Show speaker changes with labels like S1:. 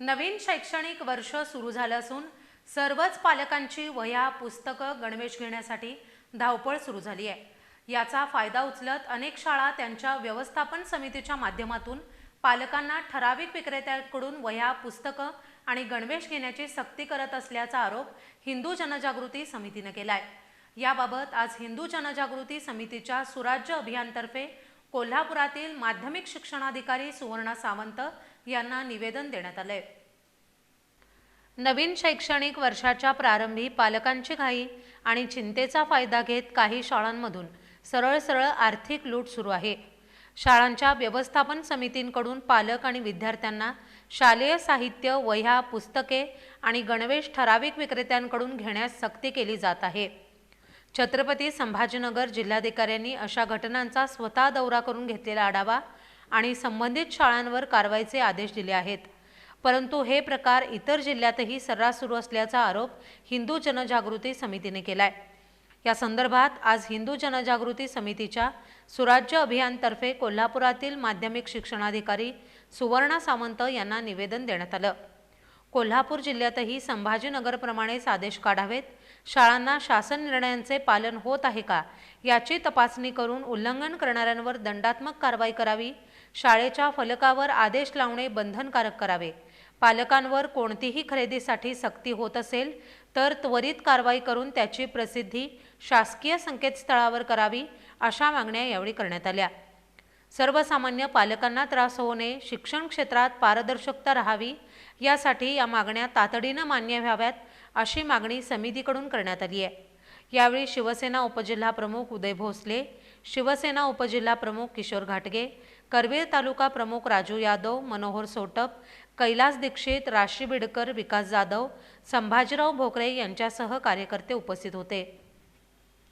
S1: नवीन शैक्षणिक वर्ष सुरू झालं असून सर्वच पालकांची वह्या पुस्तकं गणवेश घेण्यासाठी धावपळ सुरू झाली आहे. याचा फायदा उचलत अनेक शाळा त्यांच्या व्यवस्थापन समितीच्या माध्यमातून पालकांना ठराविक विक्रेत्यांकडून वह्या पुस्तकं आणि गणवेश घेण्याची सक्ती करत असल्याचा आरोप हिंदू जनजागृती समितीनं आहे याबाबत आज हिंदू जनजागृती समितीच्या सुराज्य अभियानतर्फे कोल्हापुरातील माध्यमिक शिक्षणाधिकारी सुवर्णा सावंत यांना निवेदन देण्यात आलंय. नवीन शैक्षणिक वर्षाच्या प्रारंभी पालकांची घाई आणि चिंतेचा फायदा घेत काही शाळांमधून सरळ सरळ आर्थिक लूट सुरू आहे. शाळांच्या व्यवस्थापन समितींकडून पालक आणि विद्यार्थ्यांना शालेय साहित्य वह्या पुस्तके आणि गणवेश ठराविक विक्रेत्यांकडून घेण्यास सक्ती केली जात आहे. छत्रपती संभाजीनगर जिल्हाधिकाऱ्यांनी अशा घटनांचा स्वतः दौरा करून घेतलेला आढावा आणि संबंधित शाळांवर कारवाईचे आदेश दिले आहेत. परंतु हे प्रकार इतर जिल्ह्यातही सर्रास सुरू असल्याचा आरोप हिंदू जनजागृती समितीने केलाय. या संदर्भात आज हिंदू जनजागृती समितीच्या सुराज्य अभियानतर्फे कोल्हापुरातील माध्यमिक शिक्षणाधिकारी सुवर्णा सावंत यांना निवेदन देण्यात आलं. कोल्हापूर जिल्ह्यातही संभाजीनगरप्रमाणेच आदेश काढावेत. शाळांना शासन निर्णयांचे पालन होत आहे का याची तपासणी करून उल्लंघन करणाऱ्यांवर दंडात्मक कारवाई करावी शाळेच्या फलकावर आदेश लावणे बंधनकारक करावे. पालकांवर कोणतीही खरेदीसाठी सक्ती होत असेल तर त्वरित कारवाई करून त्याची प्रसिद्धी शासकीय संकेतस्थळावर करावी अशा मागण्या यावेळी करण्यात आल्या. सर्वसामान्य पालकांना त्रास होऊ नये शिक्षण क्षेत्रात पारदर्शकता राहावी यासाठी या मागण्या तातडीनं मान्य व्हाव्यात अशी मागणी समितीकडून करण्यात आली आहे. यावेळी शिवसेना उपजिल्हा प्रमुख उदय भोसले शिवसेना उपजिल्हा प्रमुख किशोर घाटगे करवीर तालुका प्रमुख राजू यादव मनोहर सोटप कैलास दीक्षित राशी बिडकर विकास जाधव संभाजीराव भोकरे यांच्यासह कार्यकर्ते उपस्थित होते.